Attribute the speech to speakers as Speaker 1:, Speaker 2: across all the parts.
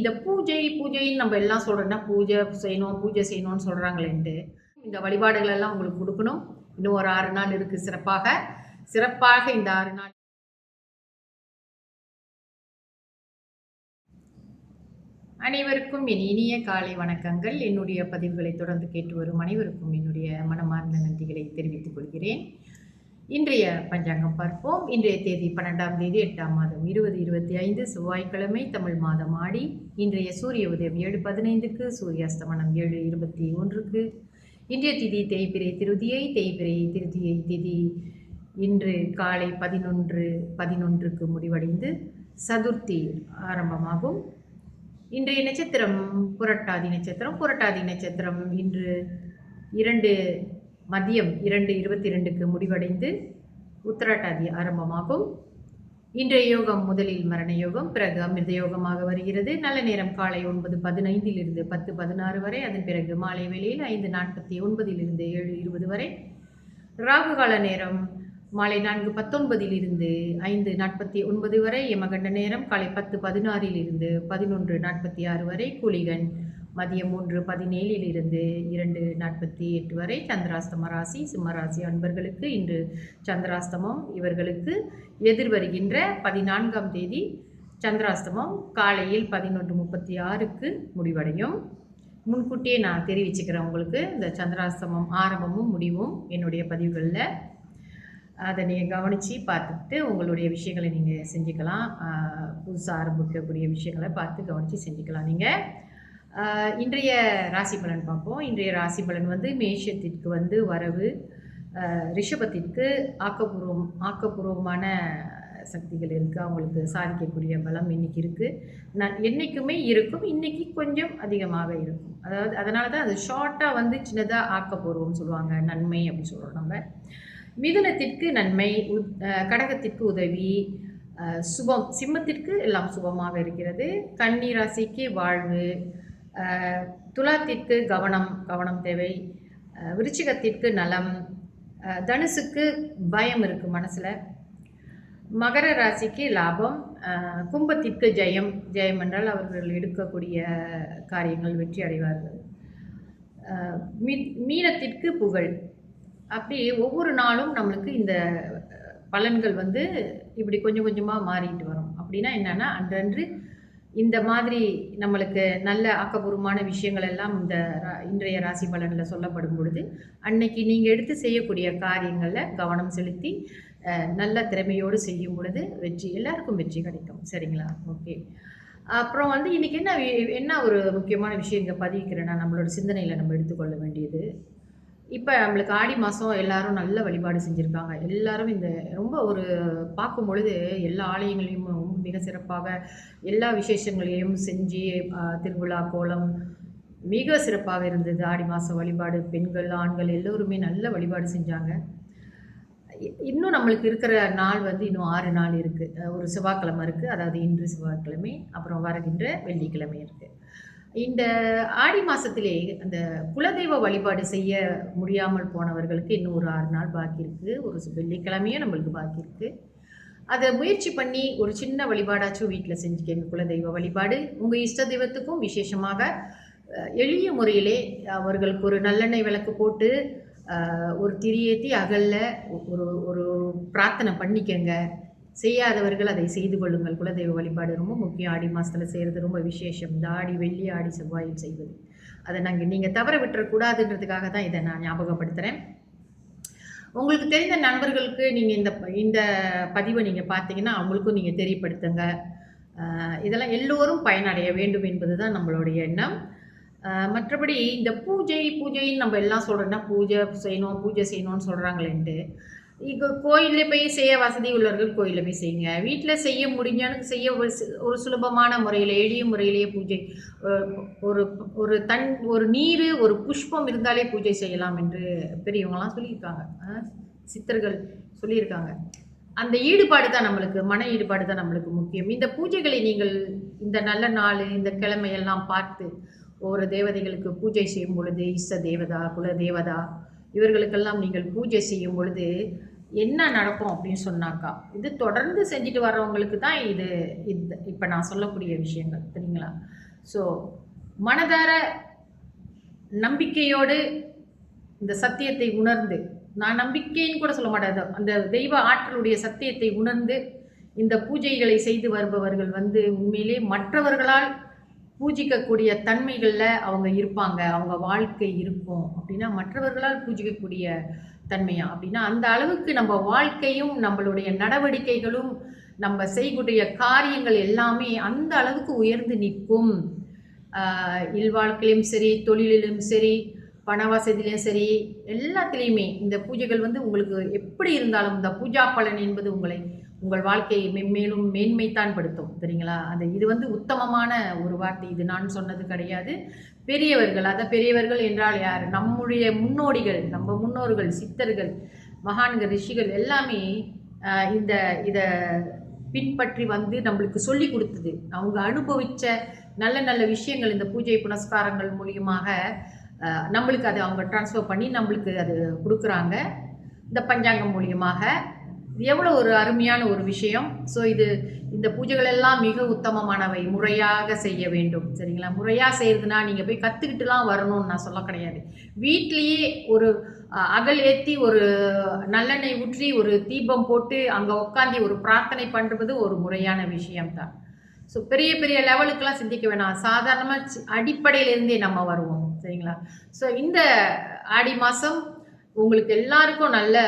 Speaker 1: இந்த பூஜை பூஜைன்னு நம்ம எல்லாம் சொல்கிறோன்னா பூஜை செய்யணும் பூஜை செய்யணும்னு சொல்கிறாங்களேன்ட்டு இந்த வழிபாடுகள் எல்லாம் உங்களுக்கு கொடுக்கணும். இன்னும் ஒரு ஆறு நாள் இருக்குது சிறப்பாக. சிறப்பாக இந்த ஆறு நாள் அனைவருக்கும் என் இனிய காலை வணக்கங்கள். என்னுடைய பதிவுகளை தொடர்ந்து கேட்டு வரும் அனைவருக்கும் என்னுடைய மனமார்ந்த நன்றிகளை தெரிவித்துக் கொள்கிறேன். இன்றைய பஞ்சாங்கம் பார்ப்போம். இன்றைய தேதி பன்னெண்டாம் தேதி எட்டாம் மாதம். இருபது இருபத்தி ஐந்து செவ்வாய்க்கிழமை தமிழ் மாதம் ஆடி. இன்றைய சூரிய உதயம் ஏழு பதினைந்துக்கு சூரிய அஸ்தமனம் ஏழு இருபத்தி ஒன்றுக்கு. இன்றைய திதி தேய்பிரை திருதியை தேய்பிரை திருதியை திதி இன்று காலை பதினொன்று பதினொன்றுக்கு முடிவடைந்து சதுர்த்தி ஆரம்பமாகும். இன்றைய நட்சத்திரம் புரட்டாதி நட்சத்திரம். புரட்டாதி நட்சத்திரம் இன்று இரண்டு மதியம் இரண்டு இருபத்தி ரெண்டுக்கு முடிவடைந்து உத்தராட்டாதி ஆரம்பமாகும். இன்றைய யோகம் முதலில் மரண யோகம் பிறகு அமிர்த யோகமாக வருகிறது. நல்ல நேரம் காலை ஒன்பது பதினைந்திலிருந்து பத்து பதினாறு வரை அதன் பிறகு மாலை வேளையில் ஐந்து நாற்பத்தி ஒன்பதிலிருந்து ஏழு இருபது வரை. ராகு கால நேரம் மாலை நான்கு பத்தொன்பதிலிருந்து ஐந்து நாற்பத்தி ஒன்பது வரை யமகண்ட நேரம் காலை பத்து பதினாறிலிருந்து பதினொன்று நாற்பத்தி ஆறு வரை. கூலிகன் மதியம் மூன்று பதினேழிலிருந்து இரண்டு நாற்பத்தி எட்டு வரை சந்திராஸ்தம ராசி சிம்மராசி அன்பர்களுக்கு இன்று சந்திராஸ்தமம் இவர்களுக்கு எதிர்வருகின்ற பதினான்காம் தேதி சந்திராஸ்தமம் காலையில் பதினொன்று முப்பத்தி ஆறுக்கு முடிவடையும். முன்கூட்டியே நான் தெரிவிச்சுக்கிறேன் உங்களுக்கு இந்த சந்திராஸ்தமம் ஆரம்பமும் முடிவும் என்னுடைய பதிவுகளில். அதை நீங்கள் கவனித்து பார்த்துட்டு உங்களுடைய விஷயங்களை நீங்கள் செஞ்சுக்கலாம். புதுசாக ஆரம்பிக்கக்கூடிய விஷயங்களை பார்த்து கவனித்து செஞ்சுக்கலாம் நீங்கள் இன்றைய ராசி பலன் பார்ப்போம். இன்றைய ராசி பலன் வந்து மேஷத்திற்கு வந்து வரவு ரிஷபத்திற்கு ஆக்கப்பூர்வம் ஆக்கப்பூர்வமான சக்திகள் இருக்குது அவங்களுக்கு சாதிக்கக்கூடிய பலம் இன்னைக்கு இருக்குது நான் என்றைக்குமே இருக்கும் இன்னைக்கு கொஞ்சம் அதிகமாக இருக்கும். அதாவது அதனால தான் அது ஷார்ட்டாக வந்து சின்னதாக ஆக்கப்பூர்வம் சொல்லுவாங்க. நன்மை அப்படின்னு சொல்கிறோம் நம்ம. மிதுனத்திற்கு நன்மை கடகத்திற்கு உதவி சுபம் சிம்மத்திற்கு எல்லாம் சுபமாக இருக்கிறது. கன்னி ராசிக்கு வாழ்வு துலாத்திற்கு கவனம் கவனம் தேவை. விருச்சிகத்திற்கு நலம். தனுசுக்கு பயம் இருக்குது மனசில். மகர ராசிக்கு லாபம். கும்பத்திற்கு ஜெயம். ஜெயம் என்றால் அவர்கள் எடுக்கக்கூடிய காரியங்கள் வெற்றி அடைவார்கள். மீ- மீனத்திற்கு புகழ். அப்படி ஒவ்வொரு நாளும் நம்மளுக்கு இந்த பலன்கள் வந்து இப்படி கொஞ்சம் கொஞ்சமாக மாறிட்டு வரும். அப்படின்னா என்னென்னா அன்றன்று இந்த மாதிரி நம்மளுக்கு நல்ல ஆக்கப்பூர்வமான விஷயங்கள் எல்லாம் இந்த ரா- இன்றைய ராசி பலனில் சொல்லப்படும் பொழுது அன்னைக்கு நீங்கள் எடுத்து செய்யக்கூடிய காரியங்களில் கவனம் செலுத்தி நல்ல திறமையோடு செய்யும் பொழுது வெற்றி எல்லாருக்கும் வெற்றி கிடைக்கும். சரிங்களா? ஓகே. அப்புறம் வந்து இன்றைக்கி என்ன என்ன ஒரு முக்கியமான விஷயம் இங்கே பதிவிக்கிறேன்னா நம்மளோட சிந்தனையில் நம்ம எடுத்துக்கொள்ள வேண்டியது. இப்போ நம்மளுக்கு ஆடி மாதம் எல்லாரும் நல்ல வழிபாடு செஞ்சுருக்காங்க. எல்லாரும் இந்த ரொம்ப ஒரு பார்க்கும் பொழுது எல்லா ஆலயங்களையும் மிக சிறப்பாக எல்லா விசேஷங்களையும் செஞ்சு திருவிழா கோலம் மிக சிறப்பாக இருந்தது. ஆடி மாதம் வழிபாடு பெண்கள் ஆண்கள் எல்லோருமே நல்ல வழிபாடு செஞ்சாங்க. இன்னும் நம்மளுக்கு இருக்கிற நாள் வந்து இன்னும் ஆறு நாள் இருக்குது ஒரு செவ்வாய்க்கிழமை இருக்குது அதாவது இன்று செவ்வாய்க்கிழமை அப்புறம் வருகின்ற வெள்ளிக்கிழமை இருக்குது இந்த ஆடி மாதத்திலே அந்த குலதெய்வ வழிபாடு செய்ய முடியாமல் போனவர்களுக்கு இன்னும் ஒரு ஆறு நாள் பாக்கி இருக்குது ஒரு வெள்ளிக்கிழமையும் நம்மளுக்கு பாக்கி இருக்குது அதை முயற்சி பண்ணி ஒரு சின்ன வழிபாடாச்சும் வீட்டில் செஞ்சுக்கங்க குலதெய்வ வழிபாடு. உங்கள் இஷ்ட தெய்வத்துக்கும் விசேஷமாக எளிய முறையிலே அவர்களுக்கு ஒரு நல்லெண்ணெய் விளக்கு போட்டு ஒரு திரியேற்றி அகல்ல ஒரு ஒரு பிரார்த்தனை பண்ணிக்கங்க. செய்யாதவர்கள் அதை செய்து கொள்ளுங்கள். குலதெய்வ வழிபாடு ரொம்ப முக்கியம். ஆடி மாதத்தில் செய்கிறது ரொம்ப விசேஷம். இந்த ஆடி வெள்ளி ஆடி செவ்வாயில் செய்வது. அதை நாங்கள் நீங்கள் தவற விட்டுறக்கூடாதுன்றதுக்காக தான் இதை நான் ஞாபகப்படுத்துகிறேன் உங்களுக்கு தெரிந்த நண்பர்களுக்கு நீங்கள் இந்த இந்த பதிவை நீங்கள் பார்த்தீங்கன்னா அவங்களுக்கும் நீங்கள் தெரியப்படுத்துங்க. இதெல்லாம் எல்லோரும் பயனடைய வேண்டும் என்பது தான் நம்மளுடைய எண்ணம். மற்றபடி இந்த பூஜை பூஜைன்னு நம்ம எல்லாம் சொல்கிறோன்னா பூஜை செய்யணும் பூஜை செய்யணும்னு சொல்கிறாங்களேன்ட்டு இங்கே கோயிலில் போய் செய்ய வசதி உள்ளவர்கள் கோயிலில் போய் செய்யுங்க. வீட்டில் செய்ய முடிஞ்சவனுக்கு செய்ய ஒரு ஒரு சுலபமான முறையில் எளிய முறையிலேயே பூஜை ஒரு ஒரு தன் ஒரு நீர் ஒரு புஷ்பம் இருந்தாலே பூஜை செய்யலாம் என்று பெரியவங்களாம் சொல்லியிருக்காங்க. சித்தர்கள் சொல்லியிருக்காங்க. அந்த ஈடுபாடு தான் நம்மளுக்கு மன ஈடுபாடு தான் நம்மளுக்கு முக்கியம். இந்த பூஜைகளை நீங்கள் இந்த நல்ல நாள் இந்த கிழமையெல்லாம் பார்த்து ஒவ்வொரு தேவதைகளுக்கு பூஜை செய்யும் பொழுது இஷ்ட தேவதா குல தேவதா இவர்களுக்கெல்லாம் நீங்கள் பூஜை செய்யும் பொழுது என்ன நடக்கும் அப்படின்னு சொன்னாக்கா இது தொடர்ந்து செஞ்சுட்டு வர்றவங்களுக்கு தான் இது இது இப்போ நான் சொல்லக்கூடிய விஷயங்கள் சரிங்களா? ஸோ மனதார நம்பிக்கையோடு இந்த சத்தியத்தை உணர்ந்து நான் நம்பிக்கைன்னு கூட சொல்ல மாட்டேன் அந்த தெய்வ ஆற்றலுடைய சத்தியத்தை உணர்ந்து இந்த பூஜைகளை செய்து வருபவர்கள் வந்து உண்மையிலே மற்றவர்களால் பூஜிக்கக்கூடிய தன்மைகளில் அவங்க இருப்பாங்க அவங்க வாழ்க்கை இருக்கும் அப்படின்னா மற்றவர்களால் பூஜிக்கக்கூடிய தன்மையா? அப்படின்னா அந்த அளவுக்கு நம்ம வாழ்க்கையும் நம்மளுடைய நடவடிக்கைகளும் நம்ம செய்யக்கூடிய காரியங்கள் எல்லாமே அந்த அளவுக்கு உயர்ந்து நிற்கும். இல்வாழ்க்கையிலும் சரி தொழிலிலும் சரி பண வசதியிலையும் சரி எல்லாத்துலேயுமே இந்த பூஜைகள் வந்து உங்களுக்கு எப்படி இருந்தாலும் இந்த பூஜா பலன் என்பது உங்களை உங்கள் வாழ்க்கையை மென்மேலும் மேன்மைத்தான் படுத்தும். சரிங்களா? அந்த இது வந்து உத்தமமான ஒரு வார்த்தை. இது நான் சொன்னது கிடையாது. பெரியவர்கள் அதை பெரியவர்கள் என்றால் யார்? நம்முடைய முன்னோடிகள் நம்ம முன்னோர்கள் சித்தர்கள் மகான்கள் ரிஷிகள் எல்லாமே இந்த இதை பின்பற்றி வந்து நம்மளுக்கு சொல்லி கொடுத்தது. அவங்க அனுபவித்த நல்ல நல்ல விஷயங்கள் இந்த பூஜை புனஸ்காரங்கள் மூலியமாக நம்மளுக்கு அதை அவங்க டிரான்ஸ்ஃபர் பண்ணி நம்மளுக்கு அது கொடுக்குறாங்க. இந்த பஞ்சாங்கம் மூலியமாக எவ்வளோ ஒரு அருமையான ஒரு விஷயம். ஸோ இது இந்த பூஜைகள் எல்லாம் மிக உத்தமமானவை. முறையாக செய்ய வேண்டும். சரிங்களா? முறையாக செய்கிறதுனா நீங்கள் போய் கற்றுக்கிட்டுலாம் வரணும்னு நான் சொல்ல கிடையாது. வீட்லேயே ஒரு அகல் ஏற்றி ஒரு நல்லெண்ணெய் ஊற்றி ஒரு தீபம் போட்டு அங்கே உட்காந்து ஒரு பிரார்த்தனை பண்ணுறது ஒரு முறையான விஷயம்தான். ஸோ பெரிய பெரிய லெவலுக்கெல்லாம் சிந்திக்க வேணாம். சாதாரணமாக அடிப்படையிலேருந்தே நம்ம வருவோம். சரிங்களா? ஸோ இந்த ஆடி மாதம் உங்களுக்கு எல்லாருக்கும் நல்ல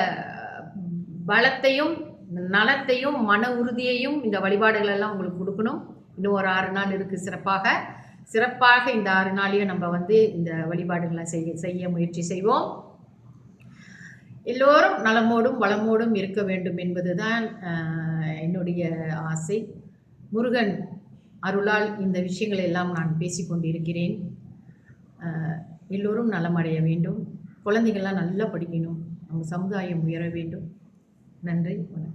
Speaker 1: பலத்தையும் நலத்தையும் மன உறுதியையும் இந்த வழிபாடுகள் எல்லாம் உங்களுக்கு கொடுக்கணும். இன்னும் ஒரு ஆறு நாள் இருக்குது சிறப்பாக. சிறப்பாக இந்த ஆறு நாளையும் நம்ம வந்து இந்த வழிபாடுகளை செய்ய செய்ய முயற்சி செய்வோம். எல்லோரும் நலமோடும் வளமோடும் இருக்க வேண்டும் என்பதுதான் என்னுடைய ஆசை. முருகன் அருளால் இந்த விஷயங்களை எல்லாம் நான் பேசிக்கொண்டிருக்கிறேன் எல்லோரும் நலமடைய வேண்டும். குழந்தைகள்லாம் நல்லா படிக்கணும். நம்ம சமுதாயம் உயர வேண்டும். நன்றி வணக்கம்.